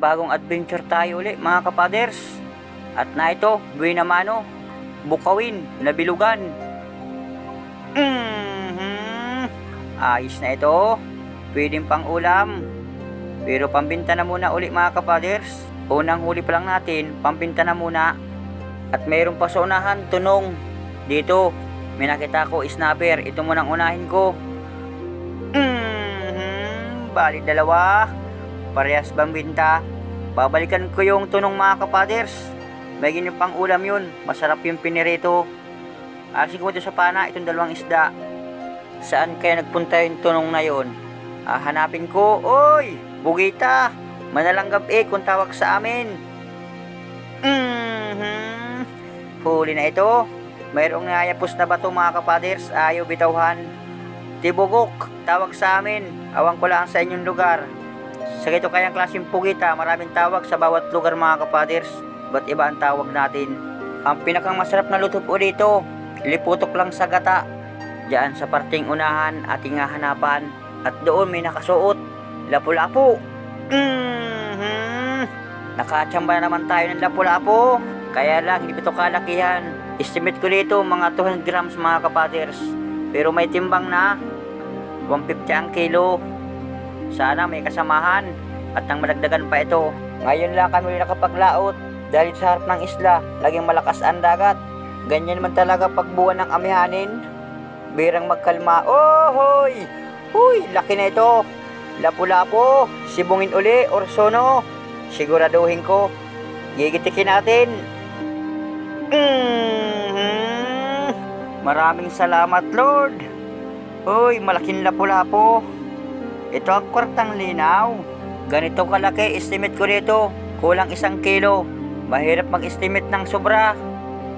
panibagong adventure tayo uli mga kapaders. At na ito, Buena Mano, Bukawin, Nabilugan. Mhm. Ayos na ito. Pwedeng pang ulam. Pero pambinta na muna uli mga kapaders. Unang huli pa lang natin, pambinta na muna. At mayroon pa sa tunong. Dito, may nakita ko, snapper. Ito munang unahin ko. Mhm. Bali dalawa. Parehas bang binta? Babalikan ko yung tunong mga kapaders. May ganyan pang ulam yun. Masarap yung pinirito. Asin ko ito sa pana, itong dalawang isda. Saan kaya nagpunta yung tunong na yun? Ah, hanapin ko. Oy! Bugita! Manalang gabi kung tawag sa amin. Mhm. Huli na ito. Mayroong nayapos na bato mga kapaders. Ayaw bitawhan. Tibugok, tawag sa amin. Awang ko lang sa inyong lugar. Sa ito kayang klaseng pugita, maraming tawag sa bawat lugar mga kapaders. Ba't iba ang tawag natin? Ang pinakang masarap na luto po dito, liputok lang sa gata. Diyan sa parting unahan, ating hanapan. At doon may nakasuot, lapu-lapu. Mhm. Nakachamba na naman tayo ng lapu-lapu. Kaya lang, hindi ito kalakihan. Estimate ko dito, mga 200 grams mga kapaders. Pero may timbang na. 150 ang kilo. Sana may kasamahan at nang madagdagan pa ito. Ngayon lang kami nakapaglaot dahil sa harap ng isla, laging malakas ang dagat. Ganyan man talaga pag buwan ng amihanin. Birang magkalma. Oh, hoy! Huy, laki na ito. Lapu-lapo, sibungin uli, orsono. Siguraduhin ko. Gigitikin natin. Mhm. Maraming salamat, Lord. Hoy, malaking lapu-lapo. Ito ang kwartang linaw. Ganito kalaki, estimate ko dito. Kulang isang kilo. Mahirap mag-estimate ng sobra.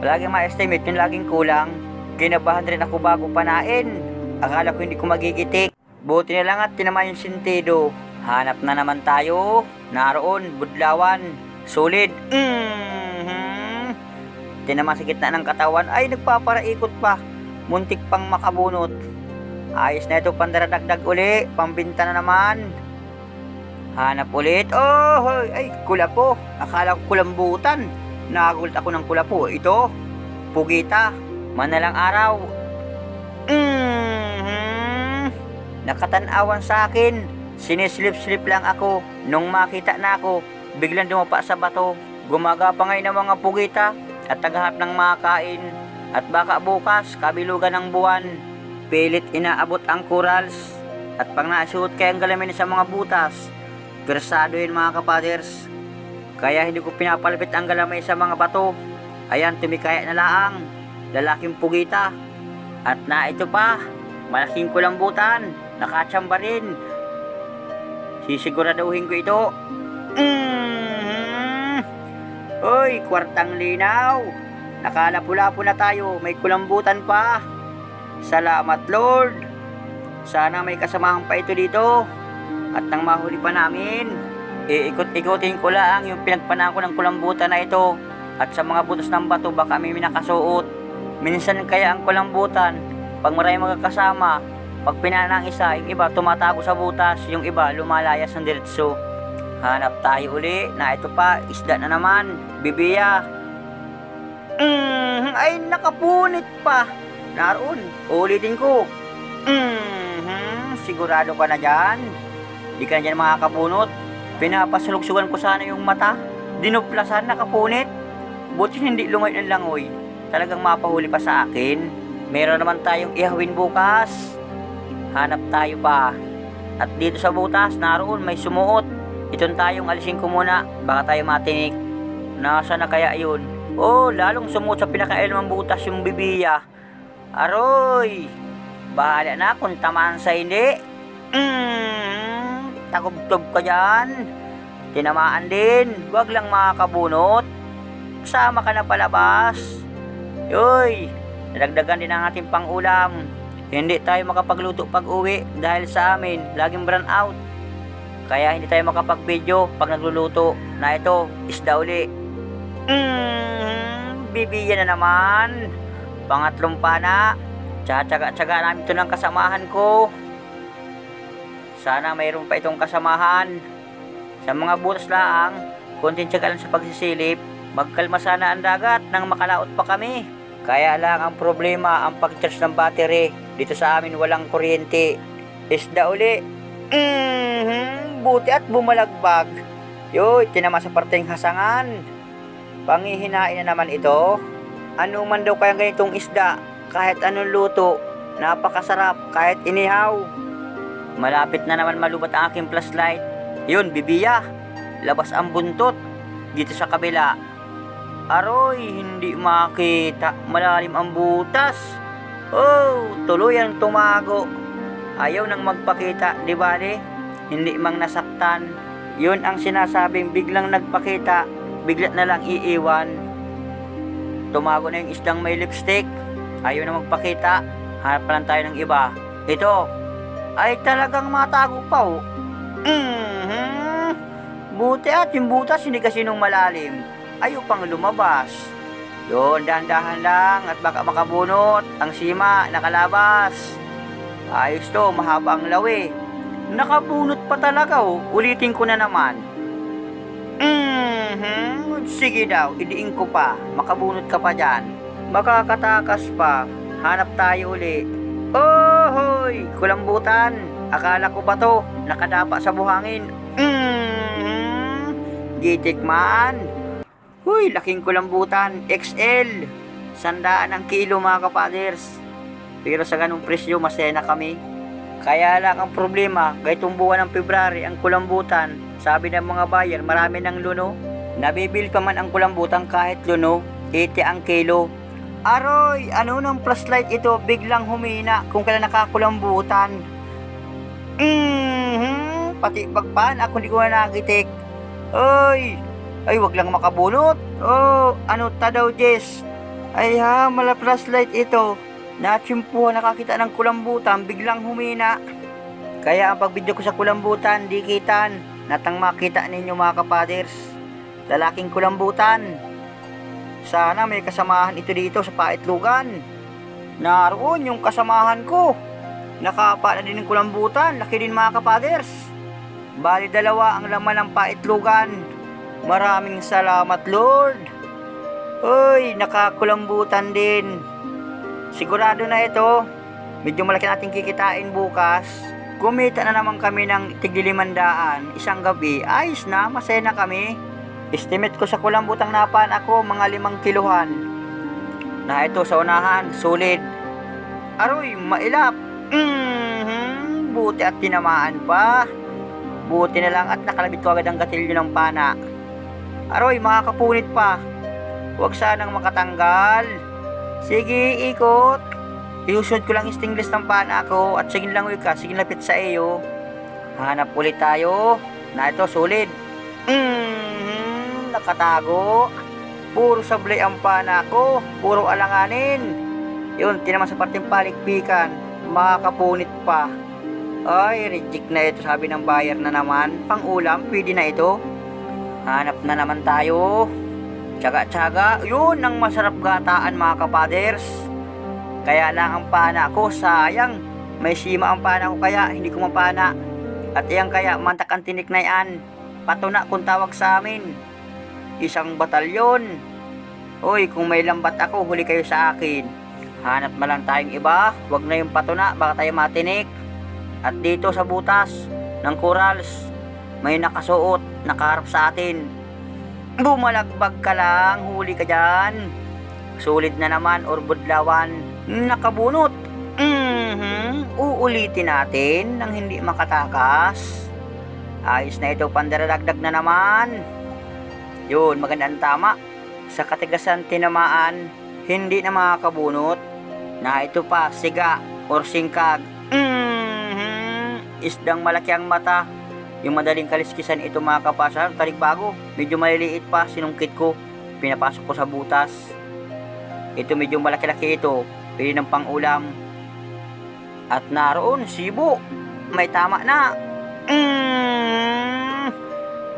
Lagi ma-estimate yung laging kulang. Kinabahan rin ako bago panain. Akala ko hindi ko magigitik. Buti na lang at tinaman yung sintido. Hanap na naman tayo. Naroon, budlawan. Solid. Mhm. Tinaman sa ng katawan. Ay, nagpaparaikot pa. Muntik pang makabunot. Ayos na ito, pandaradagdag uli. Pambinta na naman. Hanap ulit. Oh, ay, kulapo. Akala ko kulambutan. Nagulat ako ng kulapo. Ito, pugita. Manalang araw. Mhm. Nakatanawan sa akin. Sinislip-slip lang ako. Nung makita na ako, biglang dumapa sa bato. Gumagapa ngayon ng mga pugita at tagahap ng makain. At baka bukas, kabilugan ng buwan. Pilit inaabot ang corals at pang nasuot kayang galamin sa mga butas. Versado yun mga kapaders. Kaya hindi ko pinapalapit ang galamay sa mga bato. Ayan, tumikaya na laang. Lalaking pugita. At na ito pa, malaking kulambutan. Nakatsamba rin. Sisiguraduhin ko ito. Mhm. Uy, kwartang linaw. Nakalapu-lapu na tayo. May kulambutan pa. Salamat Lord. Sana may kasamahan pa ito dito. At nang mahuli pa namin, iikot-ikotin ko lang yung pinagpanaan ko ng kulambutan na ito. At sa mga butas ng bato baka may nakasuot. Minsan kaya ang kulambutan, pag marami magkakasama, pag pinana ng isa, yung iba tumatago sa butas, yung iba lumalayas ng diretso. Hanap tayo uli na ito pa, isda na naman, bibiya. Mm, ay nakapunit pa. Naroon, ulitin ko. Mhm, sigurado ka na dyan. Di ka na dyan makakabunot. Pinapasulugsugan ko sana yung mata. Dinuplasan, nakapunit. Buti hindi lumay ng langoy. Talagang mapahuli pa sa akin. Meron naman tayong ihawin bukas. Hanap tayo pa. At dito sa butas, naroon may sumuot. Itong tayong alisin ko muna. Baka tayo matinik. Nasa na kaya yun? Oh, lalong sumuot sa pinakailamang butas yung bibiya. Aroy! Bahala na kung tamaan sa hindi. Mm, tagubtob ka dyan. Tinamaan din. Huwag lang makakabunot. Sama ka na palabas. Yoy, nadagdagan din ang ating pangulam. Hindi tayo makapagluto pag uwi dahil sa amin, laging brand out. Kaya hindi tayo makapag-video pag nagluluto na ito, isda uli. Mm, bibiyan na naman. Pangatlong pana. Tsatsaga-tsaga namin ito ng kasamahan ko. Sana mayroon pa itong kasamahan. Sa mga butas laang, konting tiyaga lang sa pagsisilip, magkalma sana ang dagat nang makalaot pa kami. Kaya lang ang problema ang pag-charge ng battery. Dito sa amin walang kuryente. Isda uli. Mhm, buti at bumalagbag. Yoy, tinama sa parteng hasangan. Pangihinain na naman ito. Ano man daw kaya ganitong isda, kahit anong luto, napakasarap kahit inihaw. Malapit na naman malubat ang aking flashlight. Yun, bibiya. Labas ang buntot. Dito sa kabila. Aroy, hindi makita. Malalim ang butas. Oh, tuluyan tumago. Ayaw nang magpakita, di ba di? Hindi mang nasaktan. Yun ang sinasabing biglang nagpakita, bigla na lang iiwan. Tumago na yung isdang may lipstick. Ayaw na magpakita. Hanap pa lang tayo ng iba. Ito, ay talagang matago pa oh. Mhm. Buti at yung butas hindi kasi nung malalim. Ayaw pang lumabas. Yun, dahan-dahan lang at baka makabunot. Ang sima, nakalabas. Ayos to, mahaba ang lawi. Nakabunot pa talaga oh. Ulitin ko na naman. Mhm. Sige daw, idiin ko pa. Makabunot ka pa dyan. Makakatakas pa. Hanap tayo uli. Oh, hoy! Kulambutan. Akala ko ba to? Nakadapa sa buhangin. Mhm. Gitikman. Huy, laking kulambutan. XL. Sandaan ang kilo mga kapaders. Pero sa ganung presyo, masaya na kami. Kaya lang ang problema, gaytong buwan ng February ang kulambutan, sabi ng mga buyer, marami ng luno. Nabibil pa man ang kulambutan kahit luno, 80 ang kilo. Aroy, ano nang flashlight ito biglang humina kung kailan nakakulambutan. Mhm, pati bagpan ako hindi ko na nagitik. Oy, ay wag lang makabunot. Oh, ano ta daw Jess? Ay ha, mala flashlight ito. Natsimpuhan nakakita ng kulambutan, biglang humina. Kaya ang pagbidyo ko sa kulambutan, di kitan. Natang makita ninyo mga kapaders. Lalaking kulambutan. Sana may kasamahan ito dito sa paitlugan. Naroon yung kasamahan ko. Nakapa na din ng kulambutan, laki din mga kapaders. Bali dalawa ang laman ng paitlugan. Maraming salamat Lord. Uy, nakakulambutan din. Sigurado na ito. Medyo malaki natin kikitain bukas. Kumita na naman kami ng tiglilimandaan isang gabi. Ayos na, masaya na kami. Estimate ko sa kulambutang napan ako mga limang kiluhan. Na ito sa unahan, solid. Aroy, mailap. Mhm, buti at tinamaan pa. Buti na lang at nakalabit ko agad ang gatilyo ng pana. Aroy, makakapunit pa. Huwag sanang makatanggal. Sige, ikot. Iusod ko lang yung stainless ng pana ko at sige lang ka, sige lapit sa iyo. Hanap ulit tayo. Na ito, solid. Mhm, nakatago. Puro sablay ang pana ko. Puro alanganin. Yun, tinaman sa parteng paligpikan. Makakapunit pa. Ay, reject na ito sabi ng buyer na naman. Pang ulam, pwede na ito. Hanap na naman tayo. Tsaga-tsaga, yun ang masarap gataan mga kapaders. Kaya lang ang pana ko, sayang. May sima ang pana ko kaya hindi ko mapana. At iyang kaya mantak ang tinik na yan. Patuna kung tawag sa amin. Isang batalyon. Uy, kung may lambat ako, huli kayo sa akin. Hanap na lang tayong iba. Huwag na yung patuna, baka tayo matinik. At dito sa butas ng corals, may nakasuot, nakaharap sa atin. Bumalagbag ka lang, huli ka dyan. Sulit na naman or budlawan. Nakabunot. Mhm. Uulitin natin nang hindi makatakas. Ayos na ito, pandaragdag na naman. Yun, magandang tama. Sa katigasan tinamaan, hindi na makakabunot. Na ito pa, siga or singkag. Mhm. Isdang malaki ang mata. Yung madaling kaliskisan ito mga kapasar, tarik bago. Medyo maliliit pa, sinungkit ko. Pinapasok ko sa butas. Ito medyo malaki-laki ito. Pili ng pangulam. At naroon, sibo. May tama na. Mm.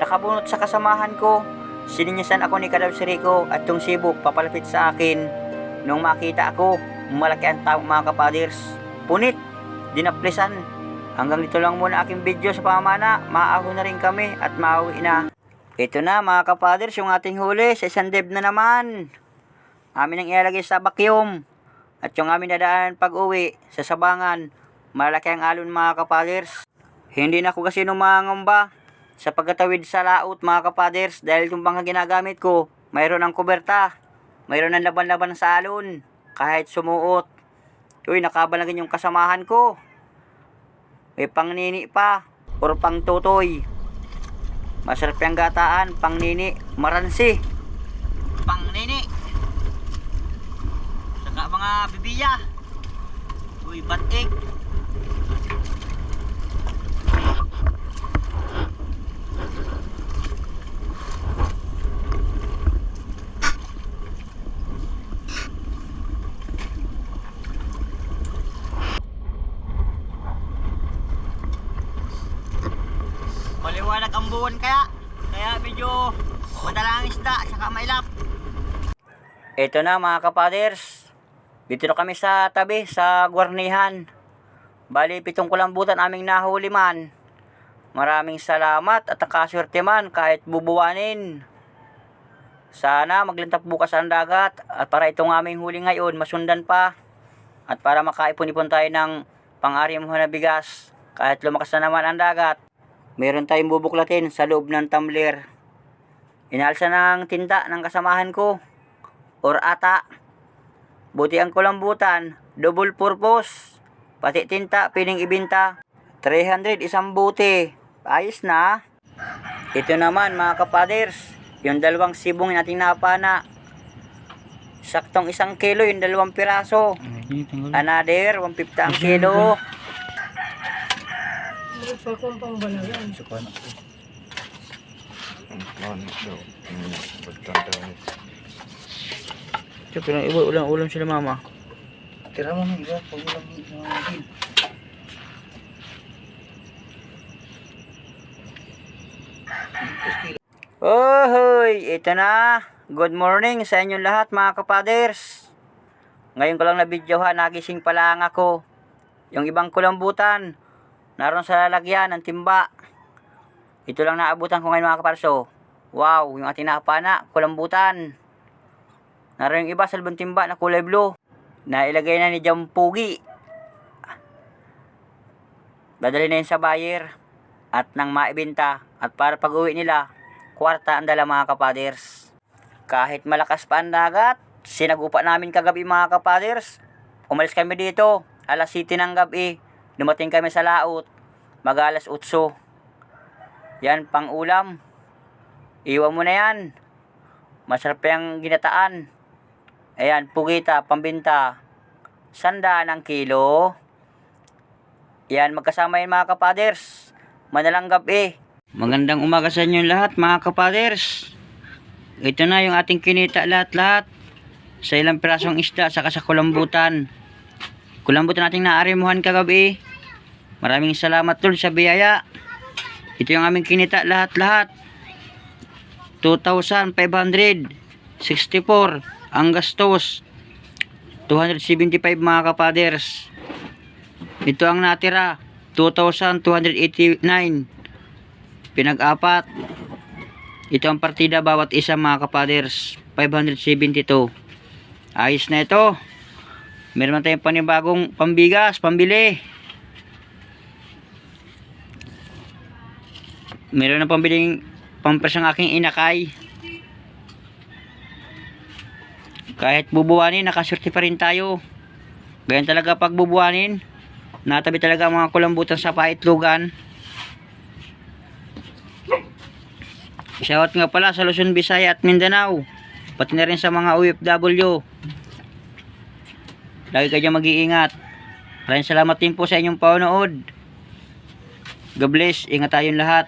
Nakabunot sa kasamahan ko. Sininyasan ako ni Kalab Rico at yung sibo papalapit sa akin. Nung makita ako, malaki ang tao mga kapaders. Punit, dinaplisan. Hanggang dito lang muna aking video sa pamana. Maaho na rin kami at mauwi na. Ito na mga kapaders, yung ating huli sa isang deb na naman. Amin ang ilalagay sa vacuum. At yung amin dadaan pag uwi sa sabangan. Malaki ang alon mga kapaders. Hindi na ako kasi numangamba sa pagkatawid sa laot mga kapaders dahil yung bangka ginagamit ko, mayroon ng kuberta. Mayroon ng laban-laban sa alon. Kahit sumuot. Uy, nakabalagin yung kasamahan ko. May pangnini pa. Or pang tutoy. Masarap yung gataan. Pangnini. Maransi. Pangnini. Saka mga bibiya. Uy, batik. Buwan kaya. Kaya medyo madalang isda saka mailap. Ito na mga kapaders. Dito na kami sa tabi sa Guarnihan. Bali pitong kulambutan aming nahuli man. Maraming salamat at nakaswerte man kahit bubuwanin. Sana maglintap bukas ang dagat at para itong aming huli ngayon masundan pa. At para makaipon-ipon tayo ng pang-ari mo na bigas kahit lumakas na naman ang dagat meron tayong bubuklatin sa loob ng tumbler. Inalsa ng tinda ng kasamahan ko. Or ata. Buti ang kulambutan, double purpose. Pati tinta, piling ibinta. 300 isang buti. Ayos na. Ito naman mga kapaders, yung dalawang sibong nating napana. Saktong isang kilo yung dalawang piraso. Another, 150 ang kilo. Siyempre, lang iba, ulang ulam sila mama. Tira mo ng iba, pag ulang natin. Ohoy, ito na. Good morning sa inyong lahat mga kapaders. Ngayon ko lang na videohan, nagising pa lang ako. Yung ibang kulambutan, naroon sa lalagyan ng timba. Ito lang naabutan ko ngayon mga kaparso. Wow, yung ating nakapana, kulambutan. Naroon yung iba sa labang timba na kulay blue. Nailagay na ni Jampugi. Dadali na yun sa buyer at nang maibenta at para pag uwi nila, kwarta ang dala mga kapaders. Kahit malakas pa ang dagat, sinagupa namin kagabi mga kapaders. Umalis kami dito, alas 7 ng gabi. Dumating kami sa laot, mag alas 8. Yan, pang ulam. Iwan mo na yan. Masarap yung ginataan. Ayan, pugita, pambinta. Sandaan ang kilo. Yan, magkasama yan mga kapaders. Madalang gabi. Magandang umaga sa inyo lahat mga kapaders. Ito na yung ating kinita lahat-lahat. Sa ilang pirasong isda saka sa kulambutan. Kulambutan nating naarimuhan kagabi. Maraming salamat tol sa biyaya. Ito yung aming kinita lahat-lahat. 2,564 ang gastos. 275 mga kapaders. Ito ang natira. 2,289. Pinag-apat. Ito ang partida bawat isa mga kapaders. 572. Ayos na ito. Meron tayong panibagong pambigas, pambili. Meron na pambiling pampers ang aking inakay. Kahit bubuwanin, nakasurti pa rin tayo. Ganyan talaga pag bubuwanin. Natabi talaga ang mga kulambutan sa paitlugan. Shoutout nga pala sa Luzon, Visaya at Mindanao. Pati na rin sa mga OFW. Lagi kayo mag-iingat. Maraming salamat din po sa inyong panonood. God bless. Ingat tayong lahat.